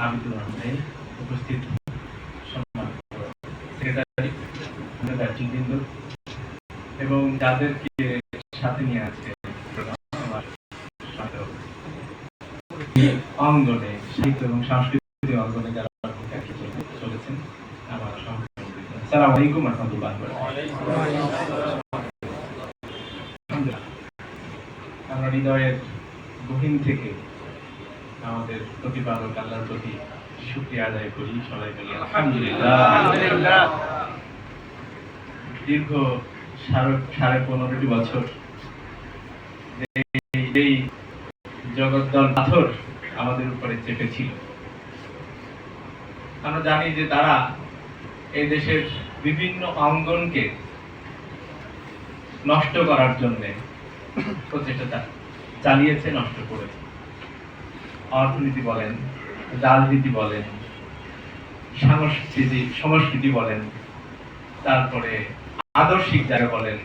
আবিদুর রহমান উপস্থিত এবং যাদেরকে সাথে নিয়ে আছে অঙ্গনে, সাহিত্য এবং সাংস্কৃতিক অঙ্গনে যারা চলেছেন আমার সালাম আলাইকুম রহমতুল্লাহ আমরা হৃদয়ের গহীন থেকে আমাদের প্রতিপালক আল্লাহর প্রতি শুক্রিয়া আদায় করি সবাই বলি আলহামদুলিল্লাহ। দীর্ঘ সাড়ে সাড়ে পনেরোটি বছর এই- এই জগদ্দল পাথর আমাদের উপরে চেপেছিল। আমরা জানি যে তারা এই দেশের বিভিন্ন অঙ্গনকে নষ্ট করার জন্য প্রচেষ্টা চালিয়েছে নষ্ট করেছে। অর্থনীতি বলেন, রাজনীতি বলেন সংস্কৃতি সংস্কৃতি বলেন, তারপরে আদর্শিক জায়গা বলেন,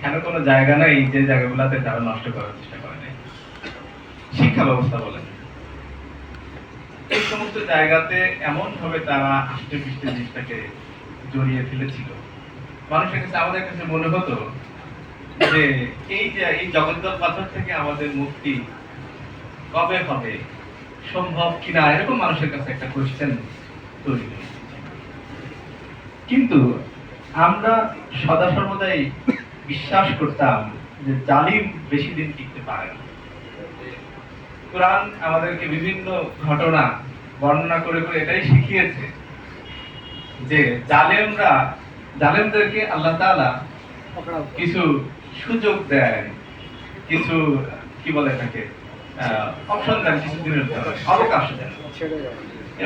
কেন কোনো জায়গা নাই যে জায়গাগুলোতে তারা নষ্ট করার চেষ্টা করে নাই? শিক্ষা ব্যবস্থা বলেন। এই সমস্ত জায়গাতে এমন ভাবে তারা আষ্টে পৃষ্ঠে জিনিসটাকে জড়িয়ে ফেলেছিল। মানুষের কাছে আমাদের কাছে মনে হতো যে এই যে, এই জগদ্দল পাথর থেকে আমাদের মুক্তি কবে হবে? সম্ভব কিনা এরকম মানুষের কাছে একটা কোশ্চেন তৈরি কিন্তু আমরা সদা সর্বদাই বিশ্বাস করতাম যে জালিম বেশি দিন টিকতে পারে কোরআন আমাদেরকে বিভিন্ন ঘটনা বর্ণনা করে করে এটাই শিখিয়েছে যে জালেমরা, জালেমদেরকে আল্লাহ তাআলা কিছু সুযোগ দেয় কিছু, কি বলে এটাকে? অপশন দেন কিছু দিনের জন্য, অবকাশ দেন।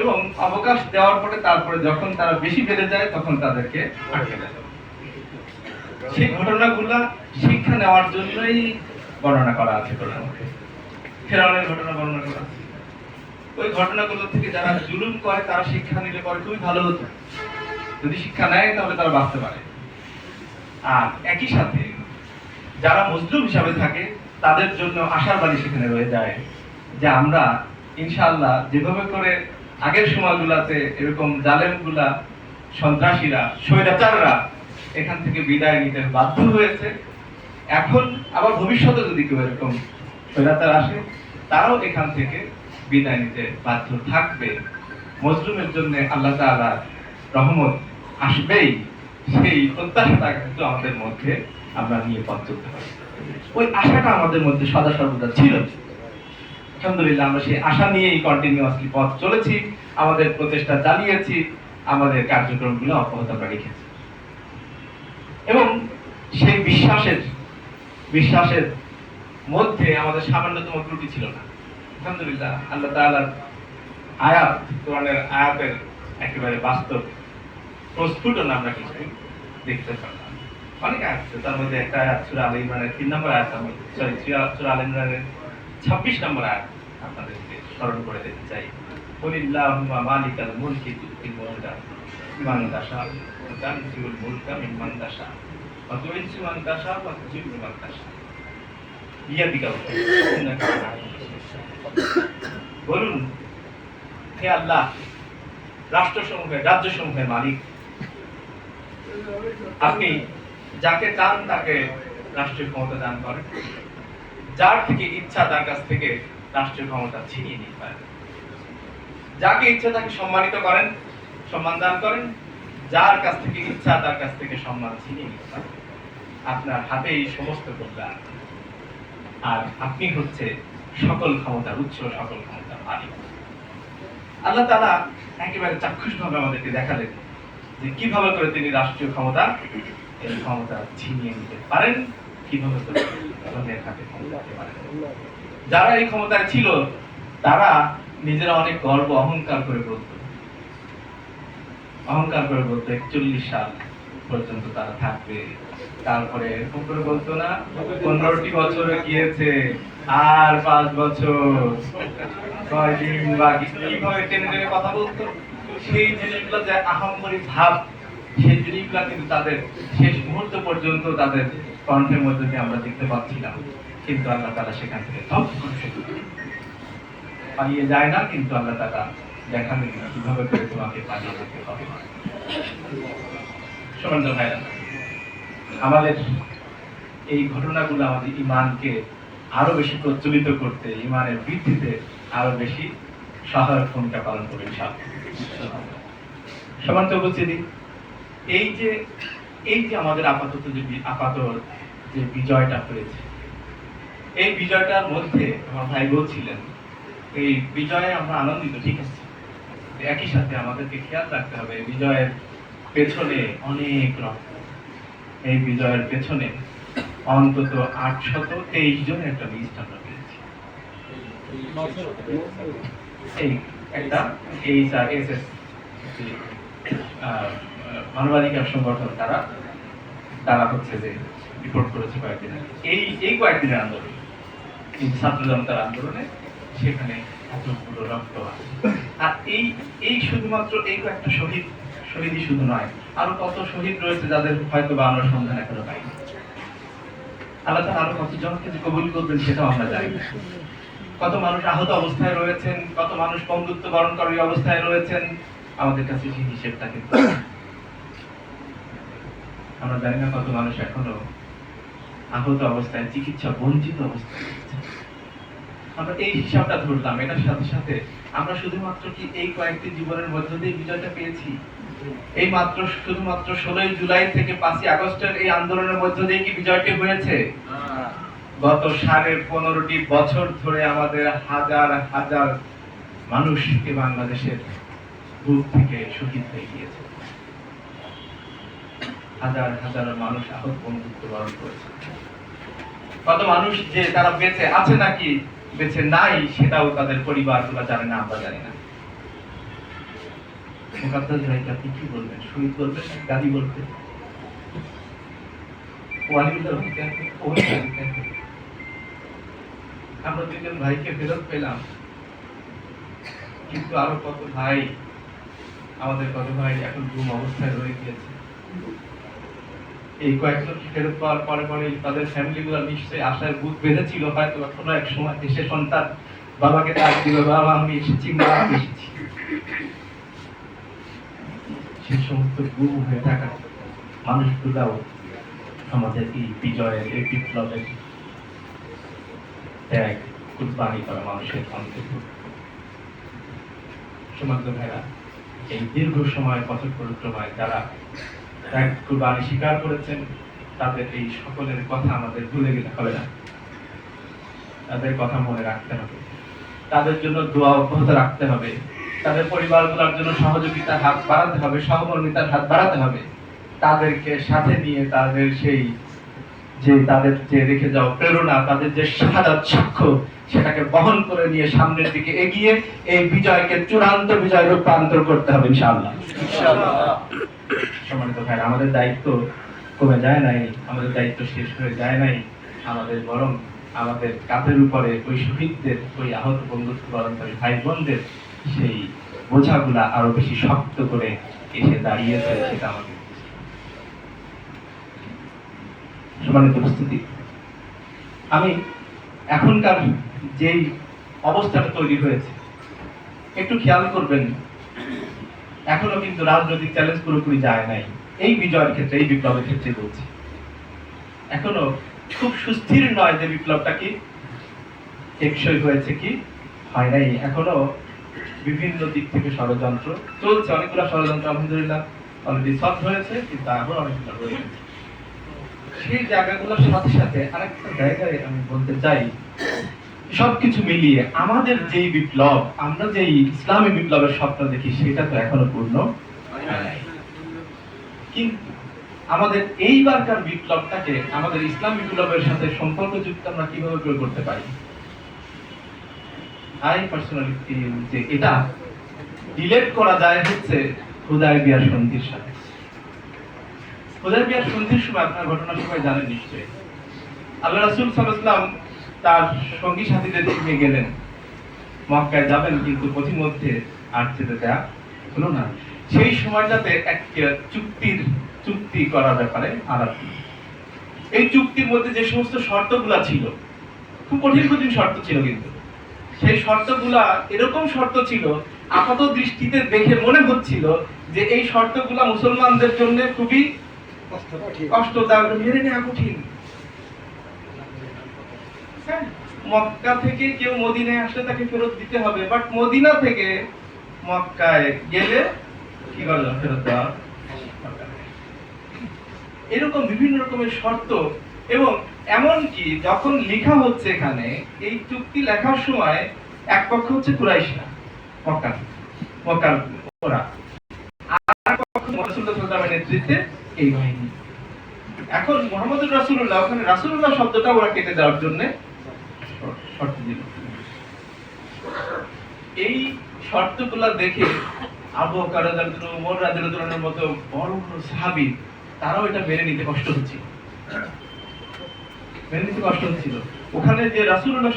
এবং অবকাশ দেওয়ার পরে তারপরে যখন তারা বেশি বেড়ে যায় তখন তাদেরকে আটকে দেয়। সেই ঘটনাগুলা শিক্ষা নেওয়ার জন্যই বর্ণনা করা আছে কোরআনে ফেরাউনের ঘটনা বর্ণনা করা আছে। ওই ঘটনাগুলো থেকে যারা জুলুম করে তারা শিক্ষা নিলে পরে খুবই ভালো হতো। যদি শিক্ষা নেয় তাহলে তারা বাঁচতে পারে। আর একই সাথে যারা মজলুম হিসাবে থাকে তাদের জন্য আশার বাণী সেখানে রয়ে যায় যে আমরা, ইনশাআল্লাহ, যেভাবে করে আগের সময়গুলাতে এরকম জালেমগুলা, সন্ত্রাসীরা, স্বৈরাচাররা এখান থেকে বিদায় নিতে বাধ্য হয়েছে, এখন আবার ভবিষ্যতে যদি কেউ এরকম স্বৈরাচার আসে, তারাও এখান থেকে বিদায় নিতে বাধ্য থাকবে। মজলুমের জন্য আল্লাহ তাআলার রহমত আসবেই, সেই প্রত্যাশাটা কিন্তু আমাদের মধ্যে আমরা নিয়ে পথ চলতে পারি। ওই আশাটা আমাদের মধ্যে সদা সর্বদা ছিল। আলহামদুলিল্লাহ, আমরা সেই আশা নিয়েই কন্টিনিউয়াসলি পথ চলেছি, আমাদের প্রচেষ্টা চালিয়েছি, আমাদের কার্যক্রমগুলো অব্যাহত রেখেছি। এবং সেই বিশ্বাসের বিশ্বাসের মধ্যে আমাদের সামান্যতম ত্রুটি ছিল না। আলহামদুলিল্লাহ, আল্লাহ তাআলার আয়াত, কোরআনের আয়াতের একেবারে বাস্তব প্রস্ফুটন আমরা কিছু দেখতে পারলাম অনেক তার মধ্যে একটা সূরা আল ইমরানের তিন নম্বর আয়াত আমি সরি সূরা আল ইমরানের ছাব্বিশ নম্বর আয়াত আপনাদেরকে স্মরণ করে দিতে চাই। মুলকি মুলকা বলুন, হে আল্লাহ, রাষ্ট্রসমূহের, রাজ্যসমূহের মালিক, আপনি যাকে চান তাকে রাষ্ট্রীয় ক্ষমতা দান করেন। যার থেকে ইচ্ছা তার কাছ থেকে রাষ্ট্রীয় ক্ষমতা ছিনিয়ে নিতে পারেন। যাকে ইচ্ছা তাকে সম্মানিত করেন, সম্মান দান করেন। যার কাছ থেকে ইচ্ছা তার কাছ থেকে সম্মান ছিনিয়ে নিতে পারেন। আপনার হাতে এই সমস্ত কল্যাণ আর আপনি হচ্ছে সকল ক্ষমতার উৎস, সকল ক্ষমতার মালিক। আল্লাহ তাআলা একেবারে চাক্ষুষ ভাবে আমাদেরকে দেখালেন যে কীভাবে করে তিনি রাষ্ট্রীয় ক্ষমতা এই ক্ষমতা ছিনিয়ে নিতে পারেন, কীভাবে করে হাতে ক্ষমতা পারেন? যারা এই ক্ষমতায় ছিল, তারা নিজেরা অনেক গর্ব, অহংকার করে বলত। অহংকার করে বলতো, একচল্লিশ সাল পর্যন্ত তারা থাকবে। তারপরে এরকম করে বলতো না, পনেরোটি বছরে গিয়েছে, আর পাঁচ বছর। কয়দিন বাকি? কীভাবে টেনে টেনে কথা বলতো। সেই জিনিসগুলো যে আহামরি ভাব সেই কিন্তু তাদের শেষ মুহূর্ত পর্যন্ত তাদের কণ্ঠের মধ্যে দিয়ে আমরা দেখতে পাচ্ছিলাম। কিন্তু আল্লাহ তারা সেখান থেকে সব পালিয়ে যায় না, কিন্তু আল্লাহ তারা দেখাবেন না কীভাবে করে তোমাকে পালিয়ে যেতে হবে। আমাদের এই ঘটনাগুলো আমাদের ইমানকে আরও বেশি প্রচলিত করতে ইমানের বৃদ্ধিতে আরও বেশি সহায়ক ভূমিকা পালন করবে সমান্ত উপস্থিতি এই যে এই যে আমাদের আপাতত যে আপাত যে বিজয়টা হয়েছে, এই বিজয়টার মধ্যে আমার ভাই বলছিলেন এই বিজয়ে আমরা আনন্দিত, ঠিক আছে? একই সাথে আমাদেরকে খেয়াল রাখতে হবে বিজয়ের পেছনে অনেক রক্ত। এই বিজয়ের পেছনে অন্তত আটশত তেইশ জন একটা লিস্ট আমরা পেয়েছি। এই একটা এইচ আর এস এস মানবাধিকার সংগঠন তারা তারা হচ্ছে যে রিপোর্ট করেছে কয়েকদিন আগে। এই এই কয়েকদিনের আন্দোলন ছাত্র জনতার আন্দোলনে সেখানে এতগুলো রক্ত আছে আর এই এই শুধুমাত্র এই কয়েকটা শহীদ, শহীদই শুধু নয়, আরও কত শহীদ রয়েছে যাদের হয়তো বা আমরা সন্ধান এখনও পাইনি আল্লাহ তাআলা আরও কত জনকে যে কবুল করবেন সেটাও আমরা জানি। কত মানুষ আহত অবস্থায় রয়েছেন, কত মানুষ বন্ধুত্ব বরণকারী অবস্থায় রয়েছেন, আমাদের কাছে সেই হিসেবটা কিন্তু। আমরা জানি না কত মানুষ এখনও আহত অবস্থায়, চিকিৎসা বঞ্চিত অবস্থায় আমরা এই হিসাবটা ধরলাম, এটার সাথে সাথে আমরা শুধুমাত্র কি এই কয়েকটি জীবনের মধ্য দিয়ে বিজয়টা পেয়েছি? এই মাত্র শুধুমাত্র ষোলোই জুলাই থেকে পাঁচই আগস্টের এই আন্দোলনের মধ্য দিয়ে কি বিজয়টি হয়েছে? গত সাড়ে পনেরোটি বছর ধরে আমাদের হাজার হাজার মানুষকে বাংলাদেশের বুক থেকে শহীদ হয়ে গিয়েছে। হাজার হাজার মানুষ আহত বন্ধুত্ব বরণ করেছে। কত মানুষ যে তারা বেঁচে আছে নাকি, বেঁচে নাই সেটাও তাদের পরিবারগুলো জানে না, আমরা জানি না। আপনি কি বলবেন? শহীদ বলবেন গাদি বলবেন। আমরা দুজন ভাইকে ফেরত পেলাম। কিন্তু আরও কত ভাই, আমাদের কত ভাই এখন ঘুম অবস্থায় রয়ে গিয়েছে। এই কয়েকজন ফেরত পাওয়ার পরে পরে তাদের ফ্যামিলি গুলো নিশ্চয়ই আশায় বুক বেঁধেছিল, হয়তো কোনো এক সময় দেশে সন্তান বাবাকে ডাক দিল বাবা, আমি এসেছি, মা, আমি এসেছি। সেই সমস্ত গুম হয়ে থাকা মানুষগুলাও আমাদের এই বিজয়ের, এই বিপ্লবের ত্যাগ, কুরবানি করা মানুষের অন্তর্ভুক্ত। সমাজ ভাইরা, এই দীর্ঘ সময়, পথ পরিক্রমায় যারা ত্যাগ কুরবানি স্বীকার করেছেন, তাদের এই সকলের কথা আমাদের ভুলে গেলে হবে না। তাদের কথা মনে রাখতে হবে। তাদের জন্য দোয়া অব্যাহত রাখতে হবে। তাদের পরিবারগুলোর জন্য সহযোগিতার হাত বাড়াতে হবে সহমর্মিতার হাত বাড়াতে হবে। তাদেরকে সাথে নিয়ে তাদের সেই যে তাদের যে রেখে যাওয়া প্রেরণা, তাদের যে শাহাদাত সাক্ষ্য, সেটাকে বহন করে নিয়ে সামনের দিকে এগিয়ে এই বিজয়কে চূড়ান্ত বিজয় রূপান্তর করতে হবে ইনশাআল্লাহ। সম্মানিত ভাই আমাদের দায়িত্ব কমে যায় নাই, আমাদের দায়িত্ব শেষ হয়ে যায় নাই, আমাদের বরং আমাদের কাঁধের উপরে ওই শহীদদের, ওই আহত বন্ধুত্ব বরণকারী ভাই বোনদের সেই বোঝাগুলা আরও বেশি শক্ত করে এসে দাঁড়িয়েছে সেটা আমাদের সম্মানিত উপস্থিতি। আমি এখনকার যেই অবস্থাটা তৈরি হয়েছে, একটু খেয়াল করবেন এখনও কিন্তু রাজনৈতিক চ্যালেঞ্জ পুরোপুরি যায় নাই। এই বিজয়ের ক্ষেত্রে, এই বিপ্লবের ক্ষেত্রে বলছি। এখনও খুব সুস্থির নয় যে বিপ্লবটা কি, টেকসই হয়েছে কি, হয় নাই। এখনও বিভিন্ন দিক থেকে ষড়যন্ত্র চলছে। অনেকগুলো ষড়যন্ত্র, আলহামদুলিল্লাহ অলরেডি সলভ হয়েছে, কিন্তু আরও অনেকগুলো রয়েছে। সেই জায়গাগুলোর সাথে সাথে আরেকটা জায়গায় আমি বলতে চাই সবকিছু মিলিয়ে আমাদের যেই বিপ্লব, আমরা যেই ইসলামী বিপ্লবের স্বপ্ন দেখি, সেটা তো এখনও পূর্ণ কিন্তু আমাদের এইবারকার বিপ্লবটাকে, আমাদের ইসলাম বিপ্লবের সাথে সম্পর্কযুক্ত আমরা কীভাবে প্রয়োগ করতে পারি? আই পার্সোনালি ফিল যে এটা রিলেট করা যায় হচ্ছে হুদায় বিয়ার সন্ধির সাথে। হুদায় বিয়ার সন্ধির সময় আপনার ঘটনা সবাই জানেন নিশ্চয়ই। আল্লাহ রাসূল সাল্লাল্লাহু তার সঙ্গী সাথীদের নিয়ে গেলেন। মক্কায় যাবেন কিন্তু পথিমধ্যে আর যেতে দেয়া হলো না। সেই সময়টাতে এক চুক্তির চুক্তি করার ব্যাপারে আলাপ এই চুক্তির মধ্যে যে সমস্ত শর্তগুলো ছিল খুব কঠিন কঠিন শর্ত ছিল কিন্তু। সেই শর্তগুলা এরকম শর্ত ছিল আপাত দৃষ্টিতে দেখে মনে হচ্ছিল যে এই শর্তগুলা মুসলমানদের জন্য খুবই কষ্টদায়ক। মেনে নেওয়া কঠিন। মক্কা থেকে কেউ মদিনায় আসলে তাকে ফেরত দিতে হবে বাট মদিনা থেকে মক্কায় গেলে কি করল? ফেরত এরকম বিভিন্ন রকমের শর্ত এবং এমন কি যখন লেখা হচ্ছে এখানে, এই চুক্তি লেখার সময় এক পক্ষ হচ্ছে কুরাইশরা, মক্কা মক্কার ওরা। আর পক্ষ সাল্লাল্লাহু নেতৃত্বে এই বাহিনী। এখন মোহাম্মদুর রাসূলুল্লাহ, ওখানে রাসূলুল্লাহ শব্দটা ওরা কেটে দেওয়ার জন্য শর্ত দিল এই শর্তগুলো দেখে আবু রাদিয়াল্লাহু মতো বড় বড় সাহাবী, তারাও এটা মেনে নিতে কষ্ট হচ্ছিল। মেনে নিতে কষ্ট হচ্ছিল। ওখানে যে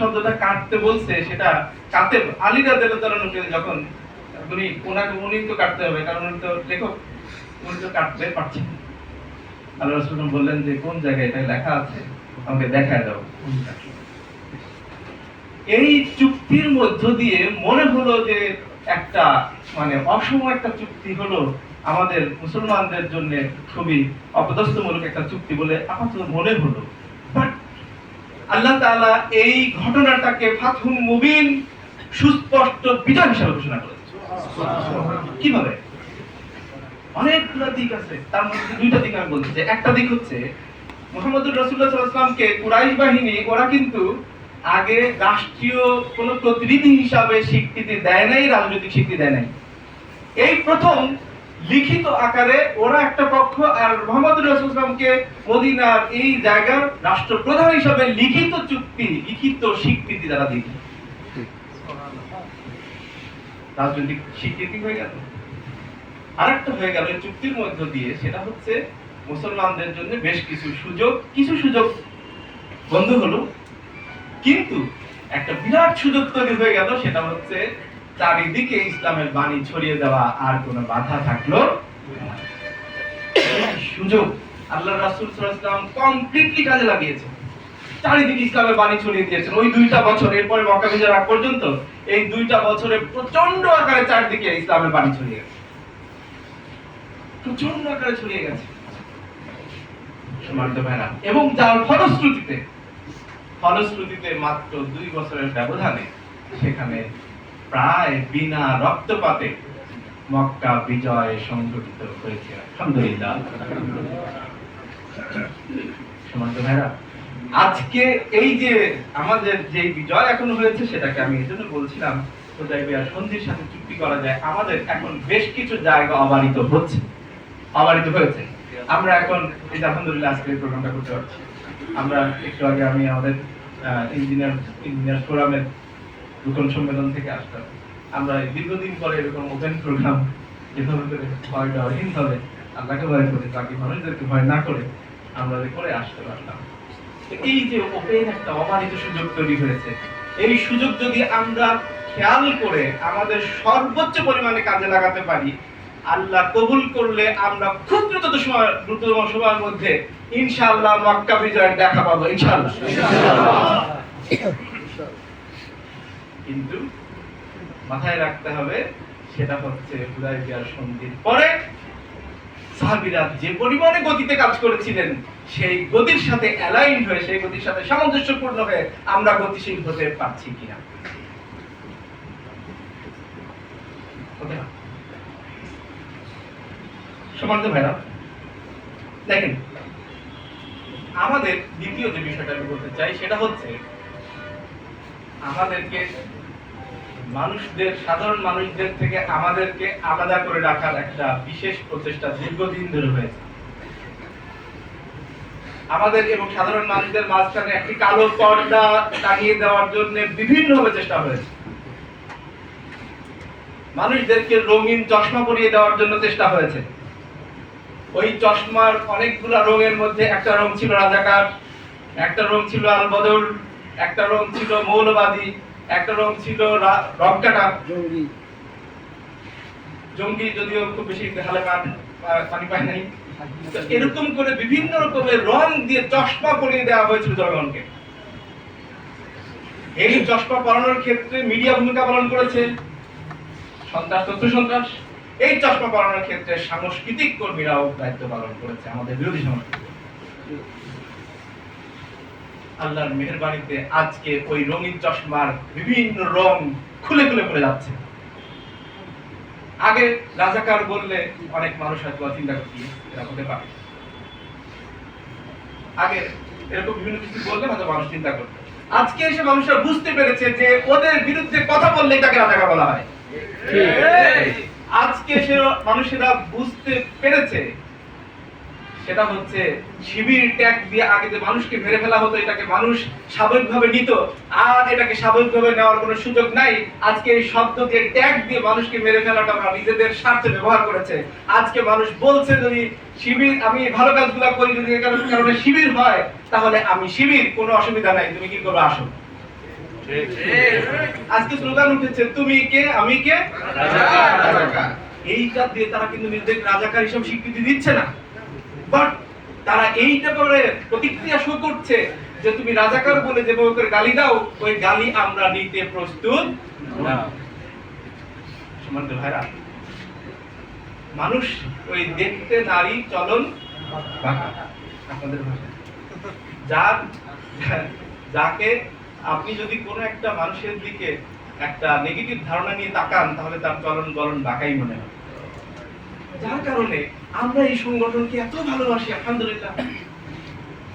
শব্দটা কাটতে বলছে, সেটা কাতে আলী যখন উনি ওনাকে উনি তো কাটতে হবে, কারণ উনি তো লেখক, উনি তো কাটতে পারছেন আল্লাহ রাসূল বললেন যে, কোন জায়গায় এটা লেখা আছে? আমাকে দেখায় দাও কাটলো। এই চুক্তির মধ্য দিয়ে মনে হলো যে একটা মানে অসম একটা চুক্তি হলো আমাদের মুসলমানদের জন্য খুবই অপদস্থমূলক একটা চুক্তি বলে আপাতত মনে হলো। বাট আল্লাহ তাআলা এই ঘটনাটাকে ফাতহুন মুবিন সুস্পষ্ট বিজয় হিসাবে ঘোষণা করেছে কীভাবে? অনেকগুলো দিক আছে। তার মধ্যে দুইটা দিক আমি বলছি যে একটা দিক হচ্ছে মোহাম্মদুর সাল্লাল্লাহু কুরাইশ বাহিনী ওরা কিন্তু আগে রাষ্ট্রীয় কোন প্রতিনিধি হিসাবে স্বীকৃতি দেয় নাই, রাজনৈতিক স্বীকৃতি দেয় নাই। এই প্রথম লিখিত আকারে ওরা একটা পক্ষ আর মোহাম্মদ রাসূলকে মদিনার এই জায়গার রাষ্ট্রপ্রধান হিসাবে লিখিত চুক্তি, লিখিত স্বীকৃতি তারা দিল রাজনৈতিক স্বীকৃতি হয়ে গেল। আরেকটা হয়ে গেল চুক্তির মধ্য দিয়ে, সেটা হচ্ছে মুসলমানদের জন্য বেশ কিছু সুযোগ কিছু সুযোগ বন্ধ হলো কিন্তু একটা বিরাট সুযোগ তৈরি হয়ে গেল, সেটা হচ্ছে চারিদিকে ইসলামের বাণী ছড়িয়ে দেওয়া আর কোনো বাধা থাকল সুযোগ আল্লাহ রাসূল ওয়াসাল্লাম কমপ্লিটলি কাজে লাগিয়েছেন। চারিদিকে ইসলামের বাণী ছড়িয়ে দিয়েছেন। ওই দুইটা বছর, এরপরে মক্কা আগ পর্যন্ত এই দুইটা বছরে প্রচণ্ড আকারে চারিদিকে ইসলামের বাণী ছড়িয়ে গেছে। প্রচণ্ড আকারে ছড়িয়ে গেছে। এবং যার ফলশ্রুতিতে ফলশ্রুতিতে মাত্র দুই বছরের ব্যবধানে সেখানে প্রায় বিনা রক্তপাতে মক্কা বিজয় সংঘটিত হয়েছে। আলহামদুলিল্লাহ। ভাইরা, আজকে এই যে আমাদের যে বিজয় এখন হয়েছে সেটাকে আমি এই জন্য বলছিলাম হুদাইবিয়ার সন্ধির সাথে চুক্তি করা যায়, আমাদের এখন বেশ কিছু জায়গা অবারিত হচ্ছে। অবারিত হয়েছে। আমরা এখন আলহামদুলিল্লাহ আজকে এই প্রোগ্রামটা করতে পারছি। আমরা একটু আগে আমি আমাদের ইঞ্জিনিয়ার ইঞ্জিনিয়ার ফোরামের নতুন সম্মেলন থেকে আসলাম। আমরা দীর্ঘদিন পরে এরকম ওপেন প্রোগ্রাম যেভাবে করে ভয় ডরহীন ভাবে আল্লাহকে ভয় করে, বাকি মানুষদেরকে ভয় না করে আমরা করে আসতে পারলাম। এই যে ওপেন একটা অবারিত সুযোগ তৈরি হয়েছে, এই সুযোগ যদি আমরা খেয়াল করে আমাদের সর্বোচ্চ পরিমাণে কাজে লাগাতে পারি আল্লাহ কবুল করলে আমরা খুব দ্রুত সময় দ্রুততম সময়ের মধ্যে ইনশাআল্লাহ মক্কা বিজয়ের দেখা পাবো, ইনশাআল্লাহ কিন্তু মাথায় রাখতে হবে, সেটা হচ্ছে হুদায়বিয়ার সন্ধির পরে সাহাবীরা যে পরিমাণে গতিতে কাজ করেছিলেন, সেই গতির সাথে অ্যালাইন হয়ে, সেই গতির সাথে সামঞ্জস্যপূর্ণ হয়ে আমরা গতিশীল হতে পারছি কিনা হবে। সমান্ত ভাইরা দেখেন, আমাদের দ্বিতীয় যে বিষয়টা আমি বলতে চাই, সেটা হচ্ছে আমাদেরকে মানুষদের, সাধারণ মানুষদের থেকে আমাদেরকে আলাদা করে রাখার একটা বিশেষ প্রচেষ্টা দীর্ঘদিন ধরে হয়েছে। আমাদের এবং সাধারণ মানুষদের মাঝখানে একটি কালো পর্দা টাঙিয়ে দেওয়ার জন্য বিভিন্নভাবে চেষ্টা হয়েছে। মানুষদেরকে রঙিন চশমা পরিয়ে দেওয়ার জন্য চেষ্টা হয়েছে। ওই চশমার অনেকগুলা রঙের মধ্যে একটা রং ছিল রাজাকার একটা রং ছিল আল বদর একটা রং ছিল মৌলবাদী একটা রং ছিল রংকাটা জঙ্গি। জঙ্গি যদিও খুব বেশি হালে পানি পায় নাই। এরকম করে বিভিন্ন রকমের রং দিয়ে চশমা পরিয়ে দেওয়া হয়েছিল জনগণকে। এই চশমা পরানোর ক্ষেত্রে মিডিয়া ভূমিকা পালন করেছে। সন্ত্রাস তথ্য সন্ত্রাস। এই চশমা পরানোর ক্ষেত্রে সাংস্কৃতিক কর্মীরাও দায়িত্ব পালন করেছে আমাদের বিরোধী সংস্কৃতি আল্লাহর মেহেরবানিতে আজকে ওই রঙিন চশমার বিভিন্ন রং খুলে খুলে পড়ে যাচ্ছে। আগে রাজাকার বললে অনেক মানুষ হয়তো চিন্তা করতে এরা হতে পারে। আগে এরকম বিভিন্ন কিছু বললে হয়তো মানুষ চিন্তা করতো। আজকে এসে মানুষরা বুঝতে পেরেছে যে ওদের বিরুদ্ধে কথা বললেই তাকে রাজাকার বলা হয়। আজকে সে মানুষেরা বুঝতে পেরেছে। সেটা হচ্ছে শিবির ট্যাগ দিয়ে আগে যে মানুষকে মেরে ফেলা হতো, এটাকে মানুষ স্বাভাবিকভাবে নিত। আর এটাকে স্বাভাবিকভাবে নেওয়ার কোনো সুযোগ নাই। আজকে এই শব্দ দিয়ে ট্যাগ দিয়ে মানুষকে মেরে ফেলাটা ওরা নিজেদের স্বার্থে ব্যবহার করেছে। আজকে মানুষ বলছে, যদি শিবির, আমি ভালো কাজগুলো করি, যদি কারণে শিবির হয়, তাহলে আমি শিবির, কোনো অসুবিধা নাই। তুমি কি করবে? আসো। আজকে স্লোগান উঠেছে তুমি কে আমি কে? এইটা দিয়ে তারা কিন্তু নিজেদের রাজাকার হিসেবে স্বীকৃতি দিচ্ছে না। বাট তারা এইটা করে প্রতিক্রিয়া শো করছে যে তুমি রাজাকার বলে যেভাবে করে গালি দাও ওই গালি আমরা নিতে প্রস্তুত না। সম্মানিত ভাইরা মানুষ ওই দেখতে নারী চলন আপনাদের ভাষায়। যার যাকে আপনি যদি কোনো একটা মানুষের দিকে একটা নেগেটিভ ধারণা নিয়ে তাকান, তাহলে তার চলন বলন বাঁকাই মনে হয়। যার কারণে আমরা এই সংগঠনকে এত ভালোবাসি, আলহামদুলিল্লাহ।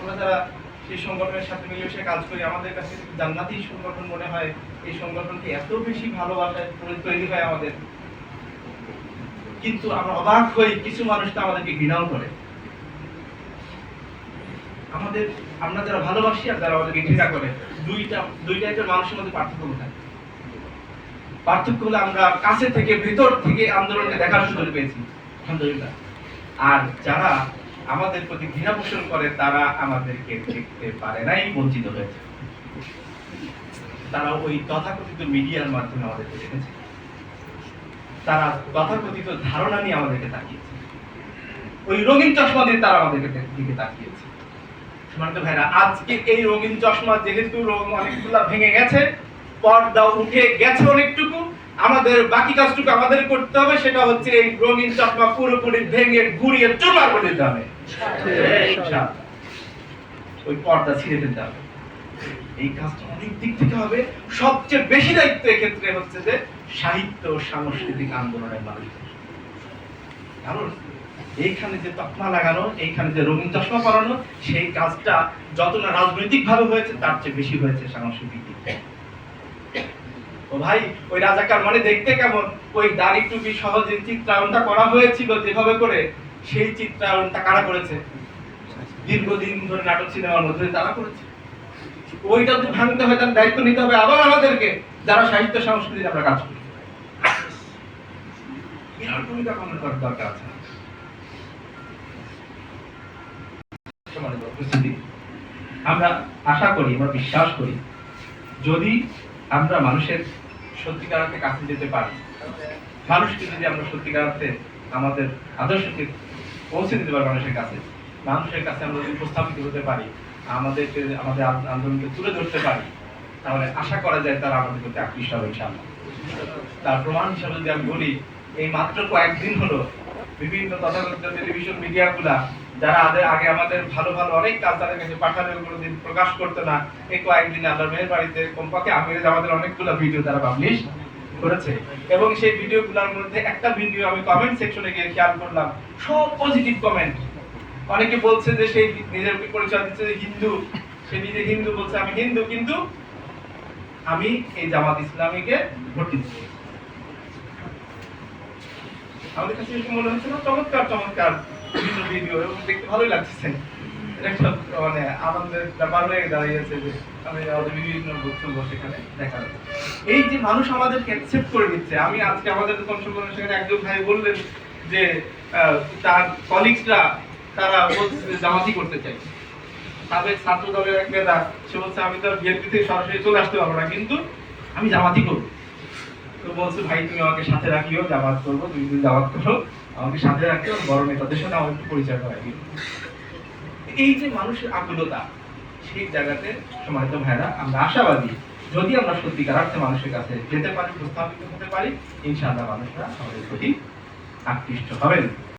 আমরা যারা সেই সংগঠনের সাথে মিলেমিশে কাজ করি, আমাদের কাছে জান্নাতি সংগঠন মনে হয়, এই সংগঠনকে এত বেশি ভালোবাসায় তৈরি হয় আমাদের। কিন্তু আমরা অবাক হই, কিছু মানুষ তো আমাদেরকে ঘৃণাও করে। আমাদের, আমরা যারা ভালোবাসি আর যারা আমাদেরকে ঘৃণা করে, দুইটা দুই টাইপের মানুষের মধ্যে পার্থক্য কোথায়? পার্থক্য হলো আমরা কাছে থেকে, ভেতর থেকে আন্দোলনকে দেখার সুযোগ পেয়েছি। আলহামদুলিল্লাহ। আর যারা আমাদের প্রতি ঘৃণা পোষণ করে, তারা আমাদেরকে দেখতে পারে নাই, বঞ্চিত হয়েছে। তারা ওই তথাকথিত মিডিয়ার মাধ্যমে আমাদেরকে দেখেছে। তারা তথাকথিত ধারণা নিয়ে আমাদেরকে তাকিয়েছে। ওই রঙিন চশমা দিয়ে তারা আমাদেরকে দিকে তাকিয়েছে। সম্মানিত ভাইরা, আজকে এই রঙিন চশমা যেহেতু অনেকগুলা ভেঙে গেছে, পর্দা উঠে গেছে অনেকটুকু, আমাদের বাকি কাজটুকু আমাদের করতে হবে, সেটা হচ্ছে এই রঙিন চশমা পুরোপুরি ভেঙে ঘুরিয়ে করে দিতে হবে। ওই পর্দা ছিঁড়ে দিতে হবে। এই কাজটা অনেক দিক থেকে হবে। সবচেয়ে বেশি দায়িত্ব এক্ষেত্রে হচ্ছে যে সাহিত্য সাংস্কৃতিক আন্দোলনের মানুষদের। কারণ এইখানে যে তকমা লাগানো, এইখানে যে রঙিন চশমা পরানো, সেই কাজটা যত না রাজনৈতিক ভাবে হয়েছে, তার চেয়ে বেশি হয়েছে সাংস্কৃতিক ও ভাই, ওই রাজাকার মানে দেখতে কেমন? ওই দাড়ি টুপি সহ যে চিত্রায়নটা করা হয়েছিল যেভাবে করে, সেই চিত্রায়নটা কারা করেছে? দীর্ঘদিন ধরে নাটক সিনেমার মধ্যে তারা করেছে। ওইটা যদি ভাঙতে হয় তার দায়িত্ব নিতে হবে আবার আমাদেরকে, যারা সাহিত্য সংস্কৃতি আমরা কাজ করি। বিরাট ভূমিকা পালন দরকার আছে সম্মানিত উপস্থিতি, আমরা আশা করি, আমরা বিশ্বাস করি, যদি আমরা মানুষের সত্যিকার অর্থে কাছে যেতে পারি, মানুষকে যদি আমরা সত্যিকার অর্থে আমাদের আদর্শকে পৌঁছে দিতে পারি মানুষের কাছে মানুষের কাছে আমরা যদি উপস্থাপিত হতে পারি, আমাদেরকে, আমাদের আন- আন্দোলনকে তুলে ধরতে পারি, তাহলে আশা করা যায় তারা আমাদের প্রতি আকৃষ্ট হবে ইনশাআল্লাহ। তার প্রমাণ হিসাবে যদি আমি বলি, এই মাত্র কয়েকদিন হলো বিভিন্ন তথাকথিত টেলিভিশন মিডিয়াগুলা যারা আগে আগে আমাদের ভালো ভালো অনেক কাজ তাদের কাছে পাঠালে কোনোদিন প্রকাশ করতো না। এই কয়েকদিন আল্লাহ মেয়ের বাড়িতে কমপক্ষে আমিরে আমাদের অনেকগুলো ভিডিও তারা পাবলিশ করেছে। এবং সেই ভিডিওগুলোর মধ্যে একটা ভিডিও আমি কমেন্ট সেকশনে গিয়ে খেয়াল করলাম। সব পজিটিভ কমেন্ট অনেকে বলছে যে সেই নিজের পরিচয় দিচ্ছে যে হিন্দু। সে নিজে হিন্দু বলছে, আমি হিন্দু, কিন্তু আমি এই জামাত ইসলামীকে ভোট দিচ্ছি আমাদের কাছে এরকম মনে হচ্ছে না, চমৎকার চমৎকার বিভিন্ন ভিডিও এবং দেখতে ভালোই লাগছে মানে আনন্দের ব্যাপার হয়ে দাঁড়িয়েছে যে আমি আমাদের বিভিন্ন সেখানে দেখা এই যে মানুষ আমাদেরকে অ্যাকসেপ্ট করে আমি আজকে আমাদের কনসম্পন্ন সেখানে একজন ভাই বললেন যে তার কলিগসরা তারা জামাতি করতে চাই। সাবেক ছাত্র দলের এক সে বলছে, আমি তো বিএনপি থেকে সরাসরি চলে আসতে পারব না, কিন্তু আমি জামাতি করব। তো বলছে, ভাই, তুমি আমাকে সাথে রাখিও, জামাত করব, তুমি যদি জামাত করো, আমাকে সাথে রাখিও বড় নেতাদের সাথে আমার একটু পরিচয় করাই এই যে মানুষের আকুলতা, সেই জায়গাতে সমাহিত ভাইরা আমরা আশাবাদী, যদি আমরা সত্যিকার অর্থে মানুষের কাছে যেতে পারি প্রস্তাবিত হতে পারি, ইনশাআল্লাহ মানুষরা আমাদের প্রতি আকৃষ্ট হবেন।